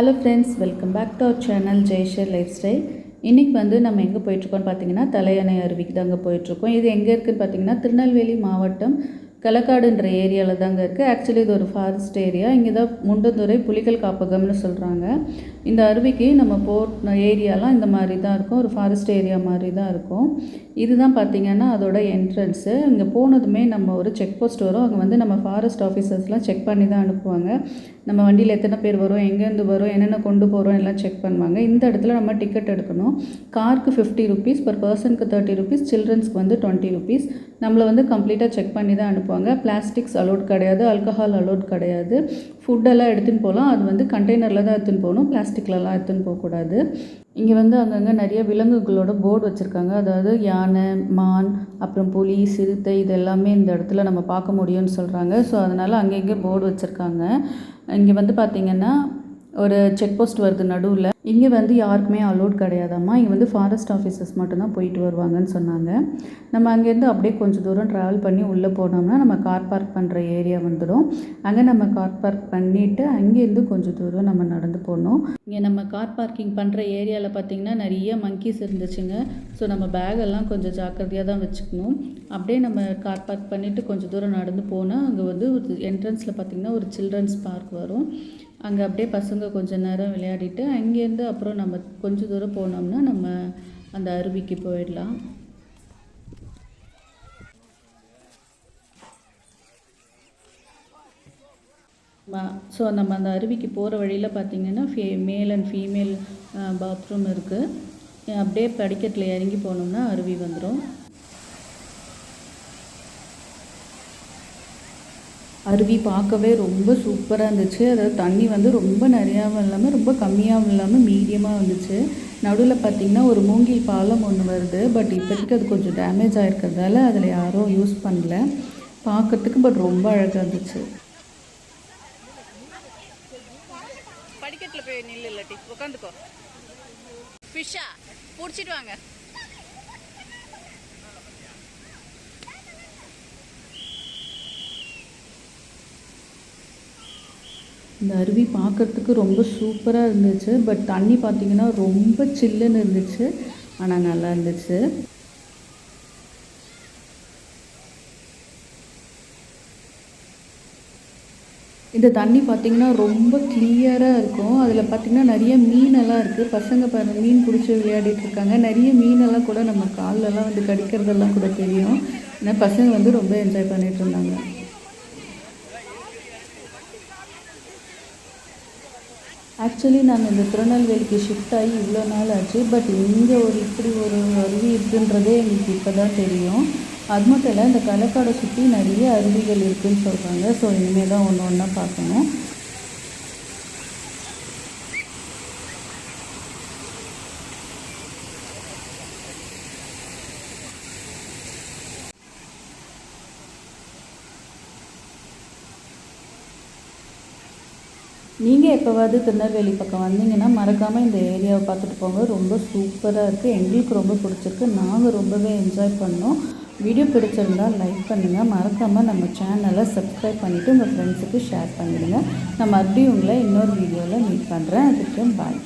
Hello friends welcome back to our channel Jaishar lifestyle இன்றைக்கி வந்து நம்ம எங்கே போயிட்டுருக்கோம்னு பார்த்தீங்கன்னா தலையணை அருவிக்கு தாங்க போயிட்டுருக்கோம் இது எங்கே இருக்குதுன்னு பார்த்தீங்கன்னா திருநெல்வேலி மாவட்டம் களக்காடுன்ற ஏரியாவில் தாங்க இருக்குது ஆக்சுவலி இது ஒரு ஃபாரஸ்ட் ஏரியா இங்கே தான் முண்டந்துறை புலிகள் காப்பகம்னு சொல்கிறாங்க இந்த அருவிக்கு நம்ம போன ஏரியாலாம் இந்த மாதிரி தான் இருக்கும். ஒரு ஃபாரஸ்ட் ஏரியா மாதிரி தான் இருக்கும். இதுதான் பார்த்திங்கன்னா அதோட என்ட்ரன்ஸு இங்கே போனதுமே நம்ம ஒரு செக் போஸ்ட் வரும். அங்கே வந்து நம்ம ஃபாரஸ்ட் ஆஃபீஸர்ஸ்லாம் செக் பண்ணி தான் அனுப்புவாங்க. நம்ம வண்டியில் எத்தனை பேர் வரும் எங்கேருந்து வரும் என்னென்ன கொண்டு போகிறோம் எல்லாம் செக் பண்ணுவாங்க. இந்த இடத்துல நம்ம டிக்கெட் எடுக்கணும். காருக்கு ஃபிஃப்டி ருபீஸ் பர் பர்சனுக்கு தேர்ட்டி ருபீஸ் சில்ட்ரன்ஸ்க்கு வந்து டுவெண்ட்டி ருபீஸ் நம்மளை வந்து கம்ப்ளீட்டாக செக் பண்ணி தான் அனுப்புவாங்க. பிளாஸ்டிக்ஸ் அலோட் கிடையாது ஆல்கஹால் அலோட் கிடையாது. ஃபுட்டெல்லாம் எடுத்துன்னு போகலாம். அது வந்து கண்டெய்னரில் தான் எடுத்துன்னு போகணும். பிளாஸ்டிக்லலாம் எடுத்துன்னு போகக்கூடாது இங்கே வந்து அங்கங்கே நிறைய விலங்குகளோட போர்டு வச்சுருக்காங்க. அதாவது யானை மான் அப்புறம் புலி சிறுத்தை இது எல்லாமே இந்த இடத்துல நம்ம பார்க்க முடியும்னு சொல்கிறாங்க ஸோ அதனால் அங்கங்கே போர்டு வச்சுருக்காங்க. இங்கே வந்து பார்த்திங்கன்னா ஒரு செக் போஸ்ட் வருது நடுவில். இங்கே வந்து யாருக்குமே அலோட் கிடையாதாம்மா. இங்கே வந்து ஃபாரஸ்ட் ஆஃபீஸர்ஸ் மட்டும்தான் போயிட்டு வருவாங்கன்னு சொன்னாங்க. நம்ம அங்கேருந்து அப்படியே கொஞ்சம் தூரம் ட்ராவல் பண்ணி உள்ளே போனோம்னா நம்ம கார் பார்க் பண்ணுற ஏரியா வந்துடும். அங்கே நம்ம கார் பார்க் பண்ணிவிட்டு அங்கேருந்து கொஞ்சம் தூரம் நம்ம நடந்து போனோம். இங்கே நம்ம கார் பார்க்கிங் பண்ணுற ஏரியாவில் பார்த்திங்கன்னா நிறைய மங்கீஸ் இருந்துச்சுங்க. ஸோ நம்ம பேகெல்லாம் கொஞ்சம் ஜாக்கிரதையாக தான் வச்சுக்கணும். அப்படியே நம்ம கார் பார்க் பண்ணிவிட்டு கொஞ்சம் தூரம் நடந்து போனால் அங்கே வந்து ஒரு என்ட்ரன்ஸில் பார்த்திங்கன்னா ஒரு சில்ட்ரன்ஸ் பார்க் வரும். அங்கே அப்படியே பசங்க கொஞ்சம் நேரம் விளையாடிட்டு அங்கே இங்கேருந்து அப்புறம் நம்ம கொஞ்சம் தூரம் போனோம்னா நம்ம அந்த அருவிக்கு போயிடலாம். ஸோ நம்ம அந்த அருவிக்கு போகிற வழியில் பார்த்திங்கன்னா ஃபே மேல் அண்ட் ஃபீமேல் பாத்ரூம் இருக்குது அப்படியே படிக்கட்டில் இறங்கி போனோம்னா அருவி வந்துடும் அருவி பார்க்கவே ரொம்ப சூப்பராக இருந்துச்சு. அதாவது தண்ணி வந்து ரொம்ப நிறையாவும் இல்லாமல் ரொம்ப கம்மியாகவும் இல்லாமல் மீடியமாக வந்துச்சு. நடுவில் பார்த்திங்கன்னா ஒரு மூங்கில் பாலம் ஒன்று வருது. பட் இப்போதைக்கு அது கொஞ்சம் டேமேஜ் ஆகிருக்கிறதால அதில் யாரும் யூஸ் பண்ணல. பார்க்கறதுக்கு பட் ரொம்ப அழகாக இருந்துச்சு. படிக்கட்டில் போய் நில்லு இல்லாட்டி. உட்காந்துக்கோ ஃபிஷ்ஷா பிடிச்சிட்டு வாங்க. இந்த அருவி பார்க்குறதுக்கு ரொம்ப சூப்பராக இருந்துச்சு. பட் தண்ணி பார்த்திங்கன்னா ரொம்ப சில்லுன்னு இருந்துச்சு. ஆனால் நல்லா இருந்துச்சு. இந்த தண்ணி பார்த்திங்கன்னா ரொம்ப கிளியராக இருக்கும். அதில் பார்த்திங்கன்னா நிறைய மீனெல்லாம் இருக்குது பசங்க பாருங்க மீன் பிடிச்சி விளையாடிட்டு இருக்காங்க. நிறைய மீனெல்லாம் கூட நம்ம கால்லலாம் வந்து கடிக்கிறதெல்லாம் கூட தெரியும். ஏன்னா பசங்க வந்து ரொம்ப என்ஜாய் பண்ணிகிட்டு இருந்தாங்க. ஆக்சுவலி நாங்கள் இந்த திருநெல்வேலிக்கு ஷிஃப்ட் ஆகி இவ்வளோ நாள் ஆச்சு. பட் இங்கே ஒரு இப்படி ஒரு அருவி இருக்குன்றதே எங்களுக்கு இப்போ தான் தெரியும். அது மட்டும் இல்லை இந்த களக்காடை சுற்றி நிறைய அருவிகள் இருக்குதுன்னு சொல்கிறாங்க ஸோ இனிமேல் தான் ஒன்று ஒன்றா பார்க்கணும். நீங்கள் எப்போவாவது திருநெல்வேலி பக்கம் வந்தீங்கன்னா மறக்காமல் இந்த ஏரியாவை பார்த்துட்டு போங்க. ரொம்ப சூப்பராக இருக்குது எங்களுக்கு ரொம்ப பிடிச்சிருக்கு. நாங்கள் ரொம்பவே என்ஜாய் பண்ணோம். வீடியோ பிடிச்சிருந்தால் லைக் பண்ணுங்கள் மறக்காமல் நம்ம சேனலை சப்ஸ்கிரைப் பண்ணிவிட்டு உங்கள் ஃப்ரெண்ட்ஸுக்கு ஷேர் பண்ணிவிடுங்க நான் மறுபடியும் உங்களை இன்னொரு வீடியோவில் மீட் பண்ணுறேன் அதுக்கு பாய்